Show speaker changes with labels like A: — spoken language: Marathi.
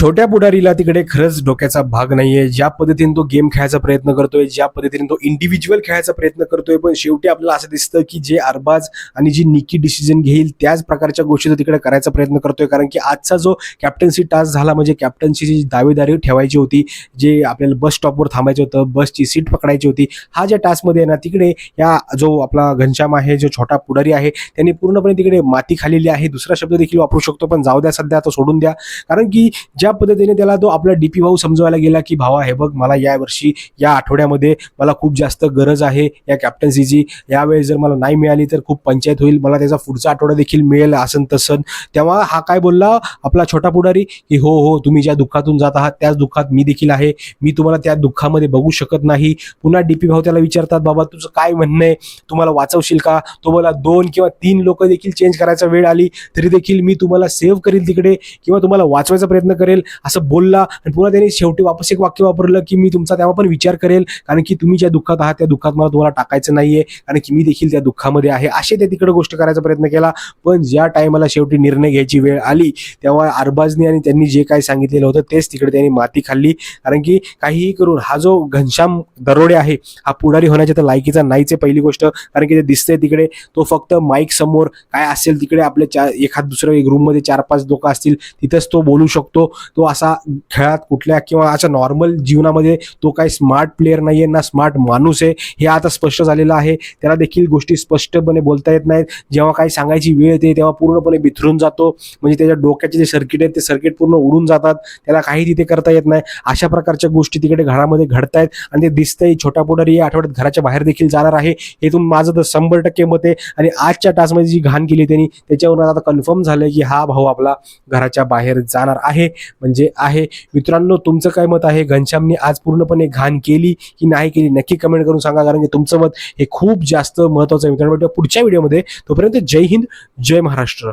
A: छोट्या पुढारीला तिकडे खरंच डोक्याचा भाग नाहीये. ज्या पद्धतीने तो गेम खेळायचा प्रयत्न करतोय ज्या पद्धतीने तो इंडिव्हिज्युअल खेळायचा प्रयत्न करतोय पण शेवटी आपल्याला असं दिसतं की जे अरबाज आणि जी निकी डिसिजन घेईल त्याच प्रकारच्या गोष्टी तो तिकडे करायचा प्रयत्न करतोय. कारण की आजचा जो कॅप्टन्सी टास्क झाला म्हणजे कॅप्टन्सी जी दावेदारी ठेवायची होती जे आपल्याला बस स्टॉपवर थांबायचं होतं बसची सीट पकडायची होती हा ज्या टास्कमध्ये आहे ना तिकडे या जो आपला घनश्याम आहे जो छोटा पुढारी आहे त्यांनी पूर्णपणे तिकडे माती खालेली आहे. दुसरा शब्द देखील वापरू शकतो पण जाऊ द्या सध्या तो सोडून द्या. कारण की ज्या पद्धतीने त्याला तो आपला डीपी भाऊ समजवायला गेला की भावा हे बघ मला या वर्षी या आठवड्यामध्ये मला खूप जास्त गरज आहे या कॅप्टन्सीची यावेळेस जर मला नाही मिळाली तर खूप पंचायत होईल. मला त्याचा पुढचा आठवडा देखील मिळेल असं तसं तेव्हा हा काय बोलला? आपला छोटा पुढारी की हो हो तुम्ही ज्या दुःखातून जात आहात त्याच दुःखात मी देखील आहे. मी तुम्हाला त्या दुःखामध्ये बघू शकत नाही. पुन्हा डीपी भाऊ त्याला विचारतात बाबा तुझं काय म्हणणं आहे? तुम्हाला वाचवशील का? तुम्हाला दोन किंवा तीन लोक देखील चेंज करायचा वेळ आली तरी देखील मी तुम्हाला सेव्ह करेल तिकडे किंवा तुम्हाला वाचवायचा प्रयत्न करेल? असं बोलला आणि पुन्हा त्याने शेवटी वापस एक वाक्य वापरलं की मी तुमचा तेव्हा पण विचार करेल कारण की तुम्ही ज्या दुःखात आहात त्या दुःखात मला तुम्हाला टाकायचं नाहीये कारण की मी देखील त्या दुःखामध्ये आहे. असे ते तिकडे गोष्ट करायचा प्रयत्न केला. पण ज्या टायमाला शेवटी निर्णय घ्यायची वेळ आली तेव्हा अरबाजनी आणि त्यांनी जे काही सांगितलेलं होतं तेच तिकडे त्यांनी माती खाल्ली. कारण की काहीही करून हा जो घनश्याम दरोडे आहे हा पुढारी होण्याच्या तर लायकीचा नाहीच आहे पहिली गोष्ट. कारण की ते दिसतंय तिकडे तो फक्त माईक समोर काय असेल तिकडे आपले चार एखाद दुसऱ्या एक रूममध्ये चार पाच लोक असतील तिथंच तो बोलू शकतो. तो असा खेळात कुठल्या किंवा अशा नॉर्मल जीवनामध्ये तो काही स्मार्ट प्लेअर आहे ना स्मार्ट माणूस आहे हे आता स्पष्ट झालेलं आहे. त्याला देखील गोष्टी स्पष्टपणे बोलता येत नाहीत. जेव्हा काही सांगायची वेळ येते तेव्हा पूर्णपणे बिथरून जातो. म्हणजे त्याच्या डोक्याचे जे सर्किट आहेत ते सर्किट पूर्ण उडून जातात. त्याला काही तिथे करता येत नाही. अशा प्रकारच्या गोष्टी तिकडे घरामध्ये घडतायत. आणि ते दिसतंय छोटा पुढारी या आठवड्यात घराच्या बाहेर देखील जाणार आहे. हे तुम माझं तर शंभर टक्के मत आहे. आणि आजच्या टास्कमध्ये जी घाण केली त्यांनी त्याच्यावरून आता कन्फर्म झालं की हा भाऊ आपला घराच्या बाहेर जाणार आहे. म्हणजे आहे. मित्रांनो तुमचं काय मत आहे? घनश्यामने आज पूर्णपणे घाण केली की नाही केली? नक्की कमेंट करून सांगा. कारण की तुमचं मत हे खूप जास्त महत्वाचं आहे मित्रांनो. पुढच्या व्हिडिओमध्ये तोपर्यंत जय हिंद जय महाराष्ट्र.